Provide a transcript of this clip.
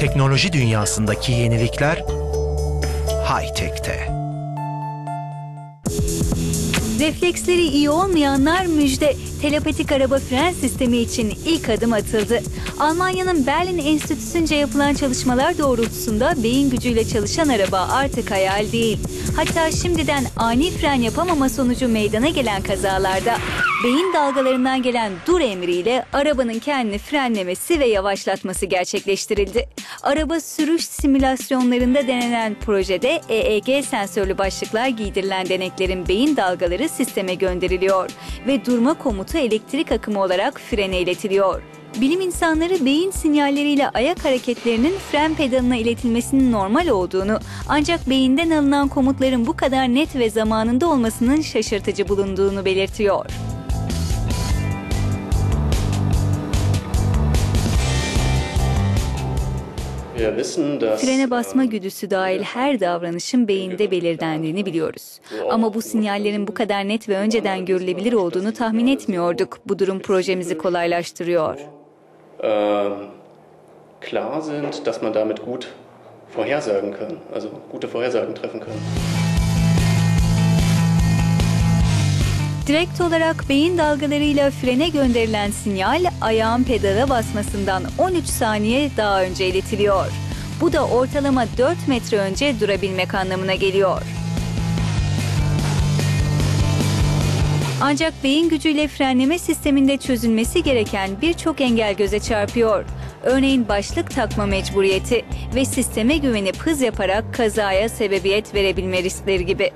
Teknoloji dünyasındaki yenilikler high-tech'te. Refleksleri iyi olmayanlar müjde. Telepatik araba fren sistemi için ilk adım atıldı. Almanya'nın Berlin Enstitüsü'nce yapılan çalışmalar doğrultusunda beyin gücüyle çalışan araba artık hayal değil. Hatta şimdiden ani fren yapamama sonucu meydana gelen kazalarda beyin dalgalarından gelen dur emriyle arabanın kendini frenlemesi ve yavaşlatması gerçekleştirildi. Araba sürüş simülasyonlarında denenen projede EEG sensörlü başlıklar giydirilen deneklerin beyin dalgaları sisteme gönderiliyor ve durma komutu elektrik akımı olarak frene iletiliyor. Bilim insanları beyin sinyalleriyle ayak hareketlerinin fren pedalına iletilmesinin normal olduğunu ancak beyinden alınan komutların bu kadar net ve zamanında olmasının şaşırtıcı bulunduğunu belirtiyor. Frene basma güdüsü dahil her davranışın beyinde belirlendiğini biliyoruz. Ama bu sinyallerin bu kadar net ve önceden görülebilir olduğunu tahmin etmiyorduk. Bu durum projemizi kolaylaştırıyor. Ähm, klar sind, dass man damit gut vorhersagen kann, also gute Vorhersagen treffen kann. Direkt olarak beyin dalgalarıyla frene gönderilen sinyal ayağın pedala basmasından 13 saniye daha önce iletiliyor. Bu da ortalama 4 metre önce durabilmek anlamına geliyor. Ancak beyin gücüyle frenleme sisteminde çözülmesi gereken birçok engel göze çarpıyor. Örneğin başlık takma mecburiyeti ve sisteme güvenip hız yaparak kazaya sebebiyet verebilme riskleri gibi.